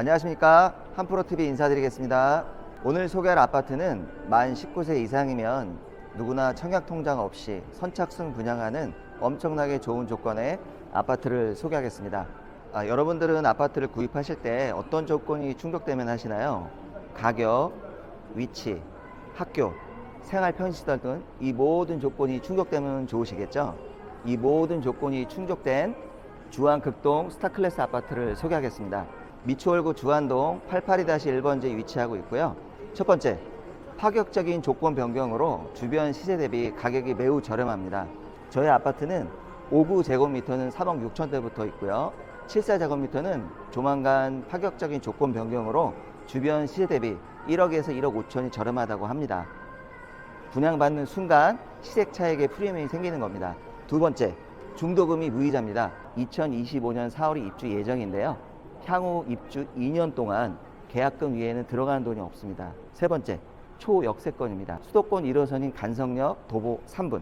안녕하십니까 한프로TV 인사드리겠습니다 오늘 소개할 아파트는 만 19세 이상이면 누구나 청약통장 없이 선착순 분양하는 엄청나게 좋은 조건의 아파트를 소개하겠습니다 아, 여러분들은 아파트를 구입하실 때 어떤 조건이 충족되면 하시나요? 가격, 위치, 학교, 생활 편의시설 등 이 모든 조건이 충족되면 좋으시겠죠? 이 모든 조건이 충족된 주안 극동 스타클래스 아파트를 소개하겠습니다. 미추홀구 주안동 882-1번지에 위치하고 있고요. 첫 번째, 파격적인 조건 변경으로 주변 시세 대비 가격이 매우 저렴합니다. 저희 아파트는 5구 제곱미터는 3억 6천대부터 있고요. 7사 제곱미터는 조만간 파격적인 조건 변경으로 주변 시세 대비 1억에서 1억 5천이 저렴하다고 합니다. 분양받는 순간 시세 차익의 프리미엄이 생기는 겁니다. 두 번째, 중도금이 무이자입니다. 2025년 4월에 입주 예정인데요. 향후 입주 2년 동안 계약금 위에는 들어가는 돈이 없습니다. 세 번째, 초역세권입니다. 수도권 1호선인 간성역, 도보 3분.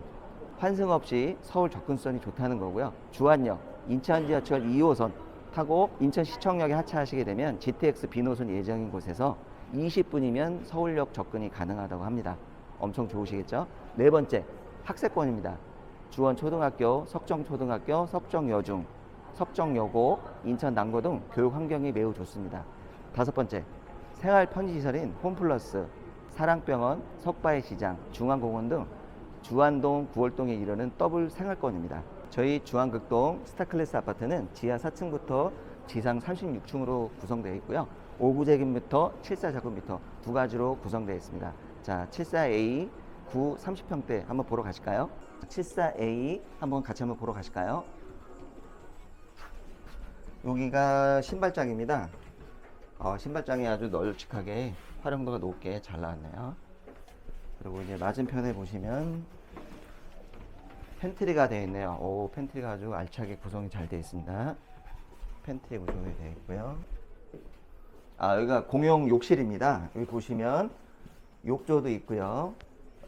환승 없이 서울 접근성이 좋다는 거고요. 주안역, 인천 지하철 2호선 타고 인천 시청역에 하차하시게 되면 GTX 비노선 예정인 곳에서 20분이면 서울역 접근이 가능하다고 합니다. 엄청 좋으시겠죠? 네 번째, 학세권입니다. 주원 초등학교, 석정 초등학교, 석정 여중, 석정 여고, 인천 남고 등 교육 환경이 매우 좋습니다. 다섯 번째, 생활 편의 시설인 홈플러스, 사랑병원, 석바의 시장, 중앙공원 등 주안동, 구월동에 이르는 더블 생활권입니다. 저희 주안극동 스타클래스 아파트는 지하 4층부터 지상 36층으로 구성되어 있고요. 5구 제곱미터, 74 제곱미터 두 가지로 구성되어 있습니다. 자, 74A 9 30평대 한번 보러 가실까요? 74A 한번 같이 한번 보러 가실까요? 여기가 신발장입니다. 어, 신발장이 아주 널찍하게 활용도가 높게 잘 나왔네요. 그리고 이제 맞은편에 보시면 팬트리가 되어 있네요. 오, 팬트리가 아주 알차게 구성이 잘 되어 있습니다. 팬트리 구성이 되어 있고요. 아, 여기가 공용 욕실입니다. 여기 보시면 욕조도 있고요.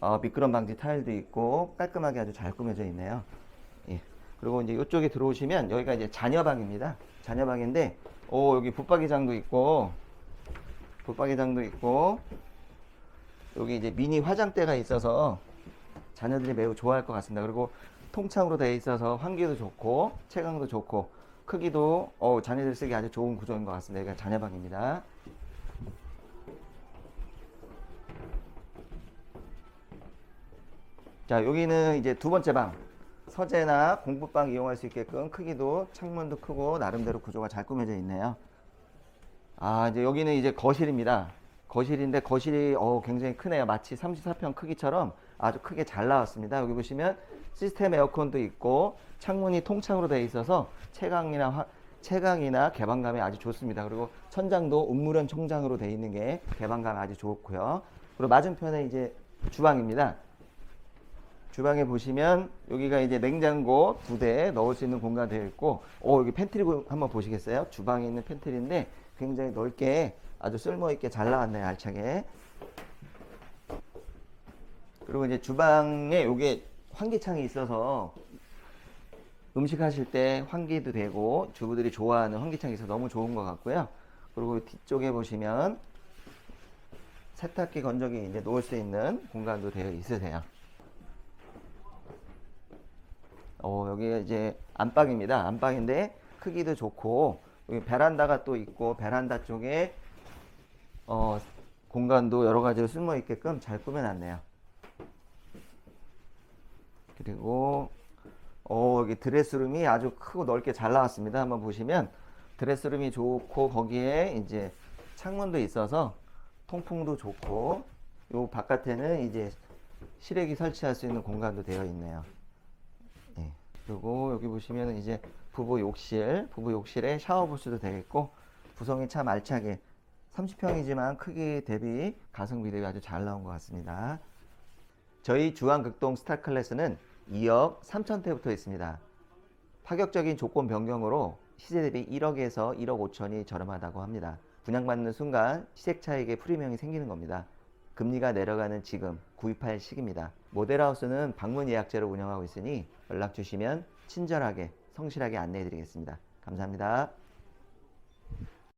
어, 미끄럼 방지 타일도 있고 깔끔하게 아주 잘 꾸며져 있네요. 예. 그리고 이제 이쪽에 들어오시면 여기가 이제 자녀방입니다. 자녀방인데, 오, 여기 붙박이장도 있고, 붙박이장도 있고, 여기 이제 미니 화장대가 있어서 자녀들이 매우 좋아할 것 같습니다. 그리고 통창으로 되어 있어서 환기도 좋고, 채광도 좋고, 크기도 어, 자녀들 쓰기 아주 좋은 구조인 것 같습니다. 여기가 자녀방입니다. 자, 여기는 이제 두 번째 방. 서재나 공부방 이용할 수 있게끔 크기도 창문도 크고 나름대로 구조가 잘 꾸며져 있네요. 아, 이제 여기는 이제 거실입니다. 거실인데 거실이 어, 굉장히 크네요. 마치 34평 크기처럼 아주 크게 잘 나왔습니다. 여기 보시면 시스템 에어컨도 있고 창문이 통창으로 되어 있어서 채광이나 화- 채광이나 개방감이 아주 좋습니다. 그리고 천장도 음무련 청장으로 되어 있는 게 개방감이 아주 좋고요. 그리고 맞은편에 이제 주방입니다. 주방에 보시면 여기가 이제 냉장고 두 대 넣을 수 있는 공간 되어 있고, 오 여기 팬트리 보- 한번 보시겠어요? 주방에 있는 팬트리인데 굉장히 넓게 아주 쓸모 있게 잘 나왔네요, 알차게. 그리고 이제 주방에 요게 환기창이 있어서 음식 하실 때 환기도 되고 주부들이 좋아하는 환기창이 있어서 너무 좋은 것 같고요. 그리고 뒤쪽에 보시면 세탁기 건조기 이제 놓을 수 있는 공간도 되어 있으세요. 어, 여기가 이제 안방입니다. 안방인데 크기도 좋고 여기 베란다가 또 있고 베란다 쪽에 어, 공간도 여러 가지로 쓸모 있게끔 잘 꾸며놨네요. 그리고 어, 여기 드레스룸이 아주 크고 넓게 잘 나왔습니다. 한번 보시면 드레스룸이 좋고 거기에 이제 창문도 있어서 통풍도 좋고 요 바깥에는 이제 실외기 설치할 수 있는 공간도 되어 있네요. 예. 그리고 여기 보시면 이제 부부 욕실, 부부 욕실에 샤워 부스도 되어 있고 구성이 참 알차게 30평이지만 크기 대비 가성비 대비 아주 잘 나온 것 같습니다. 저희 주안극동 스타클래스는 2억 3천대부터 있습니다. 파격적인 조건 변경으로 시세 대비 1억에서 1억 5천이 저렴하다고 합니다. 분양받는 순간 시세 차익의 프리미엄이 생기는 겁니다. 금리가 내려가는 지금 구입할 시기입니다. 모델하우스는 방문 예약제로 운영하고 있으니 연락 주시면 친절하게 성실하게 안내해 드리겠습니다. 감사합니다.